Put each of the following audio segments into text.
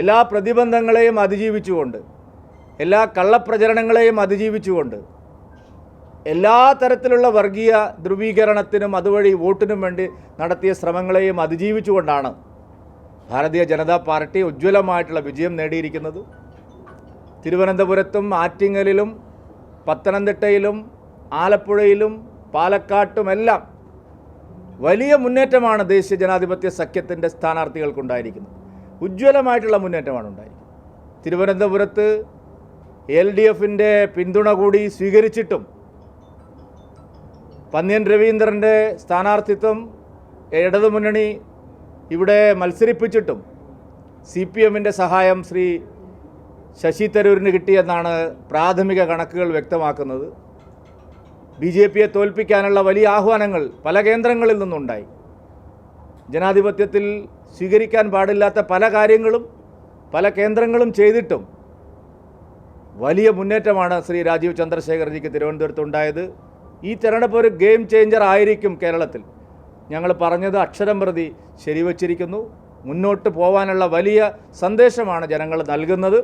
എല്ലാ പ്രതിബന്ധങ്ങളെയും അതിജീവിച്ചുകൊണ്ട് എല്ലാ കള്ളപ്രചരണങ്ങളെയും അതിജീവിച്ചുകൊണ്ട് എല്ലാ തരത്തിലുള്ള വർഗീയ ധ്രുവീകരണത്തിനും അതുവഴി വോട്ടിനും വേണ്ടി നടത്തിയ ശ്രമങ്ങളെയും അതിജീവിച്ചുകൊണ്ടാണ് ഭാരതീയ ജനതാ പാർട്ടി ഉജ്ജ്വലമായിട്ടുള്ള വിജയം നേടിയിരിക്കുന്നത്. തിരുവനന്തപുരത്തും ആറ്റിങ്ങലിലും പത്തനംതിട്ടയിലും ആലപ്പുഴയിലും പാലക്കാട്ടുമെല്ലാം വലിയ മുന്നേറ്റമാണ് ദേശീയ ജനാധിപത്യ സഖ്യത്തിന്റെ സ്ഥാനാർത്ഥികൾക്കുണ്ടായിരിക്കുന്നത്. ഉജ്ജ്വലമായിട്ടുള്ള മുന്നേറ്റമാണ് ഉണ്ടായിരിക്കുന്നത് തിരുവനന്തപുരത്ത് എൽ ഡി എഫിന്റെ പിന്തുണ കൂടി സ്വീകരിച്ചിട്ടും പന്ന്യൻ രവീന്ദ്രന്റെ സ്ഥാനാർത്ഥിത്വം ഇടതുമുന്നണി ഇവിടെ മത്സരിപ്പിച്ചിട്ടും സി പി എമ്മിന്റെ സഹായം ശ്രീ ശശി തരൂരിന് കിട്ടിയെന്നാണ് പ്രാഥമിക കണക്കുകൾ വ്യക്തമാക്കുന്നത്. ബി ജെ പിയെ തോൽപ്പിക്കാനുള്ള വലിയ ആഹ്വാനങ്ങൾ പല കേന്ദ്രങ്ങളിൽ നിന്നുണ്ടായി. ജനാധിപത്യത്തിൽ സ്വീകരിക്കാൻ പാടില്ലാത്ത പല കാര്യങ്ങളും പല കേന്ദ്രങ്ങളും ചെയ്തിട്ടും വലിയ മുന്നേറ്റമാണ് ശ്രീ രാജീവ് ചന്ദ്രശേഖർജിക്ക് തിരുവനന്തപുരത്ത് ഉണ്ടായത്. ഈ തിരഞ്ഞെടുപ്പ് ഒരു ഗെയിം ചേഞ്ചർ ആയിരിക്കും കേരളത്തിൽ. ഞങ്ങൾ പറഞ്ഞത് അക്ഷരം പ്രതി ശരിവച്ചിരിക്കുന്നു. മുന്നോട്ട് പോകാനുള്ള വലിയ സന്ദേശമാണ് ജനങ്ങൾ നൽകുന്നത്.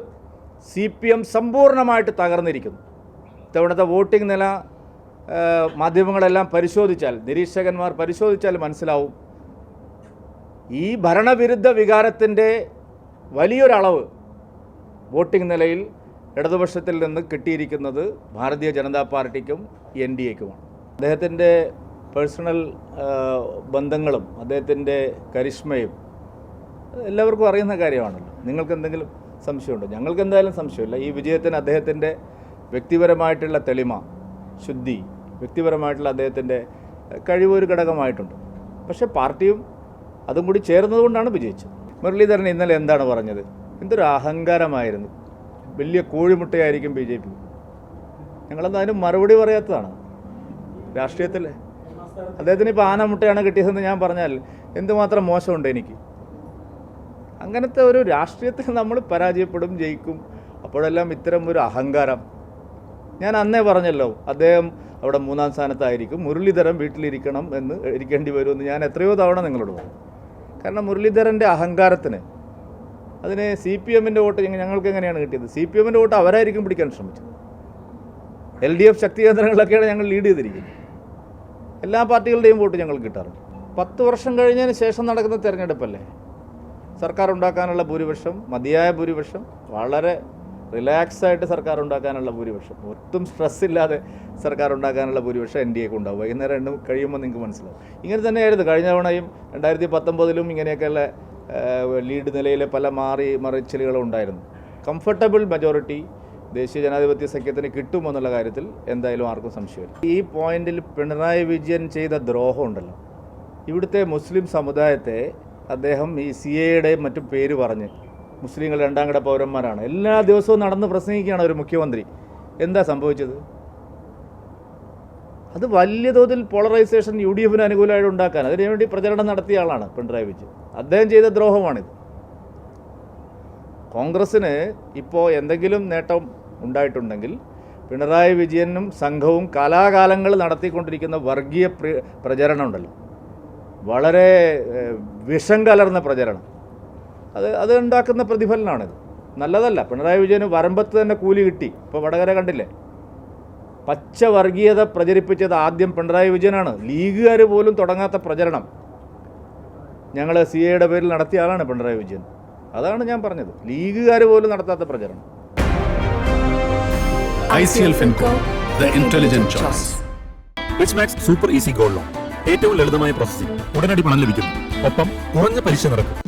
സി പി എം സമ്പൂർണമായിട്ട് തകർന്നിരിക്കുന്നു. ഇത്തവണത്തെ വോട്ടിംഗ് നില മാധ്യമങ്ങളെല്ലാം പരിശോധിച്ചാൽ നിരീക്ഷകന്മാർ പരിശോധിച്ചാൽ മനസ്സിലാവും. ഈ ഭരണവിരുദ്ധ വികാരത്തിന്റെ വലിയൊരളവ് വോട്ടിംഗ് നിലയിൽ ഇടതുപക്ഷത്തിൽ നിന്ന് കിട്ടിയിരിക്കുന്നത് ഭാരതീയ ജനതാ പാർട്ടിക്കും എൻ ഡി എക്കുമാണ്. അദ്ദേഹത്തിന്റെ പേഴ്സണൽ ബന്ധങ്ങളും അദ്ദേഹത്തിന്റെ കരിഷ്മയും എല്ലാവർക്കും അറിയുന്ന കാര്യമാണല്ലോ. നിങ്ങൾക്ക് എന്തെങ്കിലും സംശയമുണ്ടോ? ഞങ്ങൾക്ക് എന്തായാലും സംശയമില്ല. ഈ വിജയത്തിന് അദ്ദേഹത്തിന്റെ വ്യക്തിപരമായിട്ടുള്ള തെളിമ ശുദ്ധി വ്യക്തിപരമായിട്ടുള്ള അദ്ദേഹത്തിന്റെ കഴിവ് ഒരു ഘടകമായിട്ടുണ്ട്. പക്ഷേ പാർട്ടിയും അതും കൂടി ചേർന്നതുകൊണ്ടാണ് വിജയിച്ചത്. മുരളീധരൻ ഇന്നലെ എന്താണ് പറഞ്ഞത്? എന്തൊരു അഹങ്കാരമായിരുന്നു. വലിയ കോഴിമുട്ടയായിരിക്കും ബി ജെ പി. ഞങ്ങളെന്താ അതിന് മറുപടി പറയാത്തതാണ്? രാഷ്ട്രീയത്തിൽ അദ്ദേഹത്തിന് ഇപ്പോൾ ആനമുട്ടയാണ് കിട്ടിയതെന്ന് ഞാൻ പറഞ്ഞാൽ എന്തുമാത്രം മോശമുണ്ട് എനിക്ക്? അങ്ങനത്തെ ഒരു രാഷ്ട്രീയത്തിൽ നമ്മൾ പരാജയപ്പെടും ജയിക്കും. അപ്പോഴെല്ലാം ഇത്തരം ഒരു അഹങ്കാരം. ഞാൻ അന്നേ പറഞ്ഞല്ലോ അദ്ദേഹം അവിടെ മൂന്നാം സ്ഥാനത്തായിരിക്കും മുരളീധരൻ വീട്ടിലിരിക്കണം എന്ന് ഇരിക്കേണ്ടി വരുമെന്ന് ഞാൻ എത്രയോ തവണ നിങ്ങളോട് പറഞ്ഞു. കാരണം മുരളീധരന്റെ അഹങ്കാരത്തിന്. അതിന് സി പി എമ്മിന്റെ വോട്ട് ഞങ്ങ- ഞങ്ങൾക്ക് എങ്ങനെയാണ് കിട്ടിയത്? സി പി എമ്മിന്റെ വോട്ട് അവരായിരിക്കും പിടിക്കാൻ ശ്രമിച്ചത്. എൽ ഡി എഫ് ശക്തി കേന്ദ്രങ്ങളിലൊക്കെയാണ് ഞങ്ങൾ ലീഡ് ചെയ്തിരിക്കുന്നത്. എല്ലാ പാർട്ടികളുടെയും വോട്ട് ഞങ്ങൾ കിട്ടാറുണ്ട്. പത്ത് വർഷം കഴിഞ്ഞതിന് ശേഷം നടക്കുന്ന തിരഞ്ഞെടുപ്പല്ലേ? സർക്കാർ ഉണ്ടാക്കാനുള്ള ഭൂരിപക്ഷം മതിയായ ഭൂരിപക്ഷം വളരെ റിലാക്സ് ആയിട്ട് സർക്കാർ ഉണ്ടാക്കാനുള്ള ഭൂരിപക്ഷം. ഒട്ടും സ്ട്രെസ് ഇല്ലാതെ സർക്കാർ ഉണ്ടാക്കാനുള്ള ഭൂരിപക്ഷം എൻ ഡി എക്ക് ഉണ്ടാവും. വൈകുന്നേരം രണ്ടും കഴിയുമ്പോൾ നിങ്ങൾക്ക് മനസ്സിലാവും. ഇങ്ങനെ തന്നെയായിരുന്നു. കഴിഞ്ഞ തവണയും രണ്ടായിരത്തി പത്തൊമ്പതിലും ഇങ്ങനെയൊക്കെയുള്ള ലീഡ് നിലയിലെ പല മാറി മറിച്ചിലുകളും ഉണ്ടായിരുന്നു. കംഫർട്ടബിൾ മെജോറിറ്റി ദേശീയ ജനാധിപത്യ സഖ്യത്തിന് കിട്ടുമെന്നുള്ള കാര്യത്തിൽ എന്തായാലും ആർക്കും സംശയമില്ല. ഈ പോയിന്റിൽ പിണറായി വിജയൻ ചെയ്ത ദ്രോഹം ഉണ്ടല്ലോ. ഇവിടുത്തെ മുസ്ലിം സമുദായത്തെ അദ്ദേഹം ഈ സി എയുടെ മറ്റു പേര് പറഞ്ഞ് മുസ്ലിങ്ങൾ രണ്ടാം കിട പൗരന്മാരാണ്. എല്ലാ ദിവസവും നടന്ന് പ്രസംഗിക്കുകയാണ് ഒരു മുഖ്യമന്ത്രി. എന്താ സംഭവിച്ചത്? അത് വലിയ തോതിൽ പോളറൈസേഷൻ യു ഡി എഫിന് അനുകൂലമായിട്ട് ഉണ്ടാക്കാൻ അതിനുവേണ്ടി പ്രചരണം നടത്തിയ ആളാണ് പിണറായി വിജയൻ. അദ്ദേഹം ചെയ്ത ദ്രോഹമാണിത്. കോൺഗ്രസ്സിന് ഇപ്പോൾ എന്തെങ്കിലും നേട്ടം ഉണ്ടായിട്ടുണ്ടെങ്കിൽ പിണറായി വിജയനും സംഘവും കാലാകാലങ്ങൾ നടത്തിക്കൊണ്ടിരിക്കുന്ന വർഗീയ പ്ര- പ്രചരണം ഉണ്ടല്ലോ. വളരെ വിഷം കലർന്ന പ്രചരണം. അത് അത് ഉണ്ടാക്കുന്ന പ്രതിഫലനമാണിത് നല്ലതല്ല. പിണറായി വിജയന് വരമ്പത്ത് തന്നെ കൂലി കിട്ടി. ഇപ്പോൾ വടകര കണ്ടില്ലേ? പച്ച വർഗീയത പ്രചരിപ്പിച്ചത് ആദ്യം പിണറായി വിജയനാണ്. ലീഗുകാർ പോലും തുടങ്ങാത്ത പ്രചരണം. ഞങ്ങൾ സി എയുടെ പേരിൽ നടത്തിയ ആളാണ് പിണറായി വിജയൻ. അതാണ് ഞാൻ പറഞ്ഞത്. ലീഗുകാർ പോലും നടത്താത്ത പ്രചരണം. ഏറ്റവും ലളിതമായ പ്രോസസ്സിംഗ് ഉടനടി പണം ലഭിക്കുന്നു. ഒപ്പം കുറഞ്ഞ പലിശ നിരക്ക്.